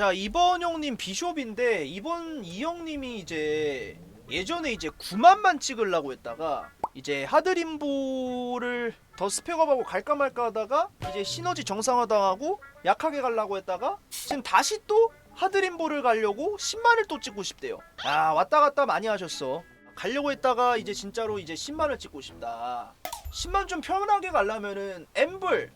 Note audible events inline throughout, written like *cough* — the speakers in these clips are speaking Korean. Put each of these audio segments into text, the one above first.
자 이번 형님 비숍인데 이번 이 형님이 이제 예전에 이제 9만만 찍으려고 했다가 이제 하드림보를 더 스펙업하고 갈까 말까 하다가 이제 시너지 정상화당하고 약하게 가려고 했다가 지금 다시 또 하드림보를 가려고 10만을 또 찍고 싶대요. 야 왔다 갔다 많이 하셨어. 가려고 했다가 이제 진짜로 이제 10만을 찍고 싶다. 10만 좀 편하게 가려면은 엠블.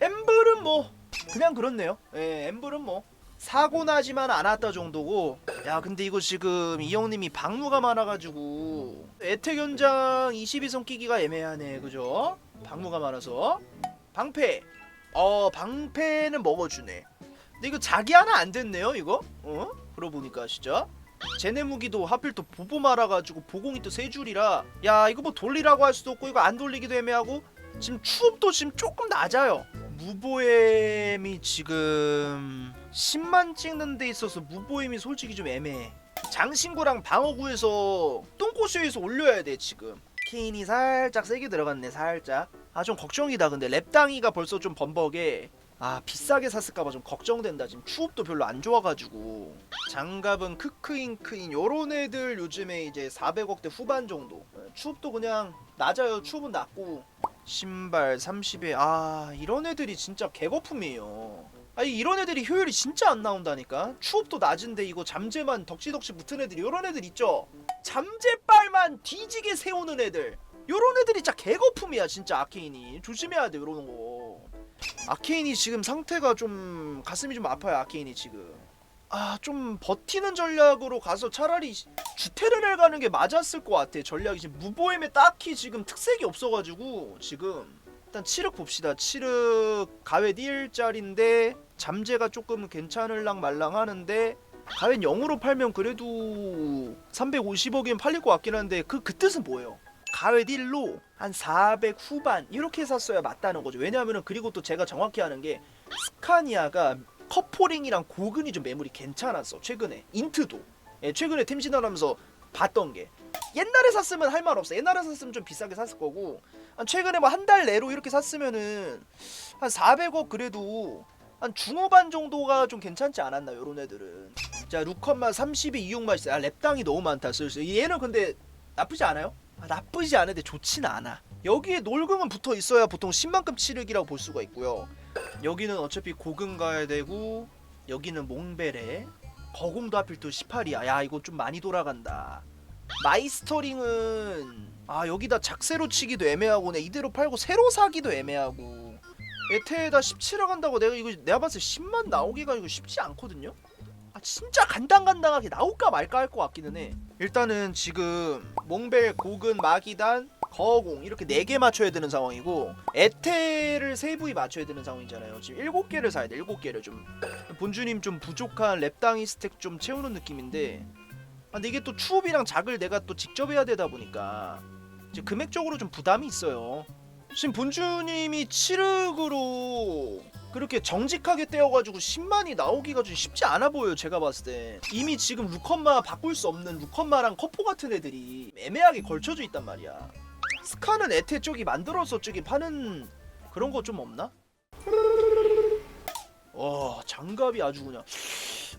엠블은 뭐 그냥 그렇네요. 예 엠블은 뭐 사고 나지만 않았다 정도고 야 근데 이거 지금 이 형님이 방무가 많아가지고 애택 연장 22성 끼기가 애매하네 그죠? 방무가 많아서. 방패. 어 방패는 먹어주네. 근데 이거 자기 하나 안 됐네요 이거? 어? 그러고 보니까 진짜. 제네 무기도 하필 또 보보 말아가지고 보공이 또 세 줄이라. 야 이거 뭐 돌리라고 할 수도 없고 이거 안 돌리기도 애매하고 지금 추업도 지금 조금 낮아요. 무보엠이 지금 10만 찍는 데 있어서 무보엠이 솔직히 좀 애매해. 장신구랑 방어구에서 똥꼬쇼에서 올려야 돼 지금. 케인이 살짝 세게 들어갔네 살짝. 아 좀 걱정이다 근데. 랩당이가 벌써 좀 범벅에 아 비싸게 샀을까봐 좀 걱정된다. 지금 추업도 별로 안 좋아가지고. 장갑은 크크잉크인 요런 애들 요즘에 이제 400억대 후반 정도. 추업도 그냥 낮아요. 추업은 낮고. 신발 30에. 아 이런 애들이 진짜 개거품이에요 아니 이런 애들이 효율이 진짜 안 나온다니까. 추업도 낮은데 이거 잠재만 덕지덕지 붙은 애들 이런 애들 있죠? 잠재빨만 뒤지게 세우는 애들. 요런 애들이 진짜 개거품이야 진짜 아케인이. 조심해야 돼 요런 거. 아케인이 지금 상태가 좀 가슴이 좀 아파요 아케인이 지금. 아 좀 버티는 전략으로 가서 차라리 주테르를 가는 게 맞았을 것 같아 전략이. 지금 무보엠에 딱히 지금 특색이 없어가지고 지금. 일단 7흑 봅시다. 7흑 가외 1짜리인데 잠재가 조금 괜찮을랑 말랑 하는데 가외 0으로 팔면 그래도 350억이면 팔릴 것 같긴 한데 그, 그 뜻은 뭐예요? 가외 1로 한 400 후반 이렇게 샀어야 맞다는 거죠. 왜냐하면은 그리고 또 제가 정확히 아는 게 스카니아가 커포링이랑 고근이 좀 매물이 괜찮았어 최근에. 인트도. 예, 최근에 템신하면서 봤던 게. 옛날에 샀으면 할 말 없어 옛날에 샀으면 좀 비싸게 샀을 거고. 한 최근에 뭐 한 달 내로 이렇게 샀으면은 한 400억 그래도 한 중후반 정도가 좀 괜찮지 않았나 요런 애들은. 자 루컨만 30에 이용만 있어 아 랩당이 너무 많다 슬슬. 얘는 근데 나쁘지 않아요? 아, 나쁘지 않은데 좋진 않아. 여기에 놀금은 붙어 있어야 보통 10만큼 치르기라고 볼 수가 있고요. 여기는 어차피 고금 가야 되고 여기는 몽베레 거공도 하필 또 18이야. 야 이거 좀 많이 돌아간다. 마이스터링은 아 여기다 작세로 치기도 애매하고 내 이대로 팔고 새로 사기도 애매하고 에테에다 17억 한다고 내가 이거 내가 봤을 때 10만 나오기가 이거 쉽지 않거든요? 아 진짜 간당간당하게 나올까 말까 할 것 같기는 해. 일단은 지금 몽벨 고근 마기단 거공 이렇게 4개 맞춰야 되는 상황이고 에테를 세 부위 맞춰야 되는 상황이잖아요. 지금 7개를 사야 돼. 7개를 좀 *clears throat* 본주님 좀 부족한 랩당이 스택 좀 채우는 느낌인데 아, 이게 또 추업이랑 작을 내가 또 직접 해야 되다 보니까 금액적으로 좀 부담이 있어요 지금 본주님이 7흑으로 그렇게 정직하게 떼어가지고 10만이 나오기가 좀 쉽지 않아 보여요 제가 봤을 때 이미 지금 루컨마 바꿀 수 없는 루컨마랑 커포 같은 애들이 애매하게 걸쳐져 있단 말이야 스카는 에테 쪽이 만들어서 저기 파는 그런 거 좀 없나? 와 장갑이 아주 그냥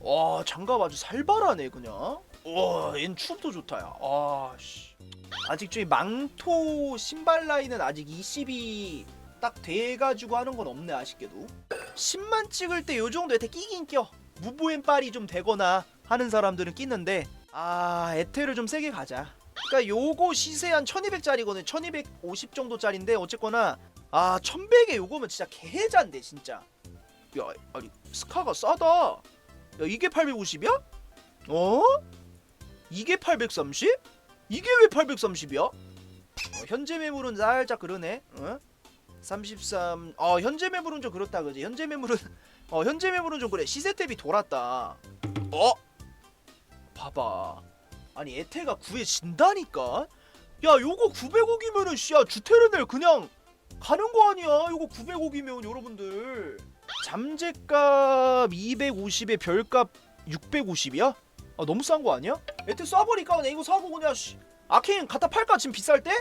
와 장갑 아주 살벌하네 그냥. 와얜 추업도 좋다 야 아씨. 아직 저기 망토 신발 라인은 아직 20이 딱 돼가지고 하는 건 없네 아쉽게도. 10만 찍을 때 요 정도 에테 끼긴 껴. 무보엔 빨이 좀 되거나 하는 사람들은 끼는데 아 에테를 좀 세게 가자. 그러니까 요거 시세 한 1200짜리거든. 1250 정도짜리인데 어쨌거나 아 1100에 요거면 진짜 개해잔데 진짜. 야 아니 스카가 싸다 야 이게 850이야? 어? 이게 830? 이게 왜 830이야? 어, 현재 매물은 살짝 그러네 어? 33. 어 현재 매물은 좀 그렇다 그지. 현재 매물은 *laughs* 어 현재 매물은 좀 그래. 시세 대비 돌았다. 어? 봐봐. 아니 에테가 구해진다니까. 야 요거 900억이면은 씨야 주테르넬 그냥 가는 거 아니야. 요거 900억이면 여러분들. 잠재값 250에 별값 650이야? 아 너무 싼 거 아니야? 에테 쏴버리까 그냥 이거 사고 그냥 씨. 아케인 갖다 팔까 지금 비쌀 때?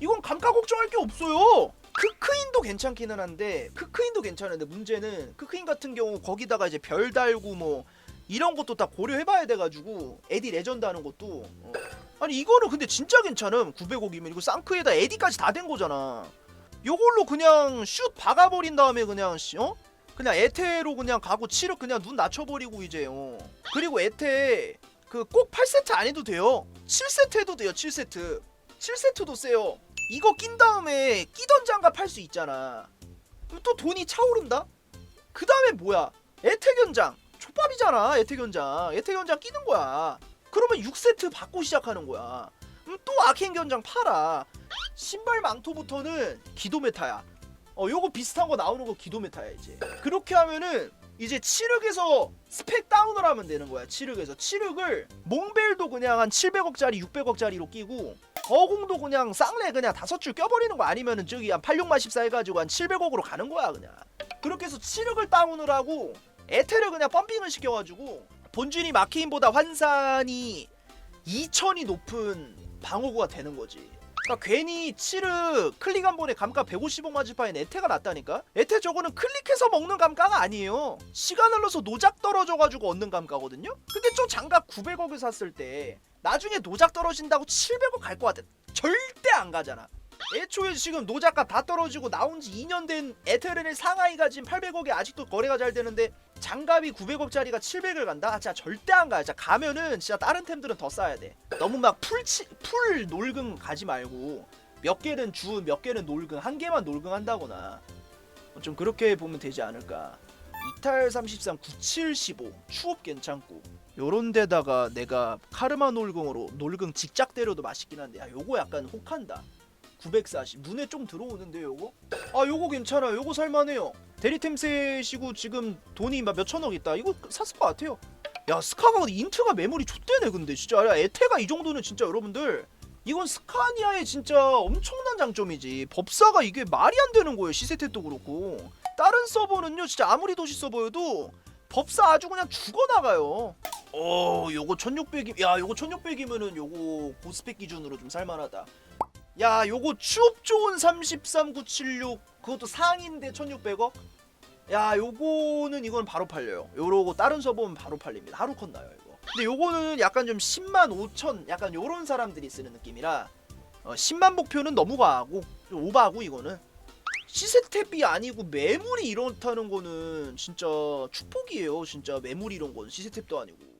이건 감가 걱정할 게 없어요. 크크인도 괜찮기는 한데 크크인도 괜찮은데 문제는 크크인 같은 경우 거기다가 이제 별 달고 뭐 이런 것도 다 고려해봐야 돼가지고 에디 레전드 하는 것도 어. 아니 이거는 근데 진짜 괜찮음 900억이면 이거 쌍크에다 에디까지 다 된 거잖아 요걸로 그냥 슛 박아버린 다음에 그냥 씨, 어? 그냥 에테로 그냥 가고 치르 그냥 눈 낮춰버리고 이제 어. 그리고 에테 그 꼭 8세트 안 해도 돼요. 7세트 해도 돼요 7세트. 7세트도 세요. 이거 낀 다음에 끼던 장갑 할수 있잖아. 그럼 또 돈이 차오른다? 그 다음에 뭐야? 에테 견장. 촉밥이잖아 에테 견장. 에테 견장 끼는 거야. 그러면 6세트 받고 시작하는 거야. 또 아켄 견장 팔아. 신발 망토부터는 기도 메타야 어 요거 비슷한 거 나오는 거 기도 메타야 이제. 그렇게 하면은 이제 칠흑에서 스펙 다운을 하면 되는 거야 칠흑에서. 칠흑을 몽벨도 그냥 한 700억짜리 600억짜리로 끼고 어공도 그냥 쌍래 그냥 다섯 줄 껴버리는 거 아니면은 저기 한 86마십사 해가지고 한 700억으로 가는 거야 그냥. 그렇게 해서 칠흑을 다운을 하고 에테를 그냥 펌핑을 시켜가지고 본준이 마케인보다 환산이 2천이 높은 방어구가 되는 거지 그러니까 괜히 치르 클릭 한 번에 감가 150억 맞을 바엔 에테가 낫다니까? 에테 저거는 클릭해서 먹는 감가가 아니에요 시간 흘러서 노작 떨어져가지고 얻는 감가거든요? 근데 저 장갑 900억에 샀을 때 나중에 노작 떨어진다고 700억 갈 것 같아 절대 안 가잖아 애초에 지금 노작가 다 떨어지고 나온 지 2년 된 에테르의 상하이가 지금 800억에 아직도 거래가 잘 되는데 장갑이 900억짜리가 700을 간다? 아, 진짜 절대 안 가요. 진짜 가면은 진짜 다른 템들은 더 싸야 돼. 너무 막 풀치, 풀 놀금 가지 말고 몇 개는 주, 몇 개는 놀금, 한 개만 놀금 한다거나 좀 그렇게 보면 되지 않을까. 이탈 33 9715 추업 괜찮고 요런 데다가 내가 카르마 놀금으로 놀금 직작 때려도 맛있긴 한데 야 요거 약간 혹한다 940 눈에 좀 들어오는데 요거? 아 요거 괜찮아 요거 살만해요. 대리템셋이고 지금 돈이 막 몇천억 있다. 이거 샀을 것 같아요. 야 스카가 인트가 메모리 좆대네 근데 진짜. 야 에테가 이 정도는 진짜 여러분들. 이건 스카니아의 진짜 엄청난 장점이지. 법사가 이게 말이 안 되는 거예요 시세tet도 그렇고. 다른 서버는요 진짜 아무리 도시 서버여도 법사 아주 그냥 죽어나가요. 어 요거 1600이 야 요거 1600이면은 요거 고스펙 기준으로 좀 살만하다 야 요거 추업 좋은 33976 그것도 상인데 1600억? 야 요거는 이건 바로 팔려요. 요러고 다른 서버는 바로 팔립니다. 하루 컷 나요 이거. 근데 요거는 약간 좀 10만 5천 약간 요런 사람들이 쓰는 느낌이라 어, 10만 목표는 너무 과하고 좀 오바하고 이거는. 시세탭이 아니고 매물이 이렇다는 거는 진짜 축복이에요 진짜. 매물이 이런 건 시세탭도 아니고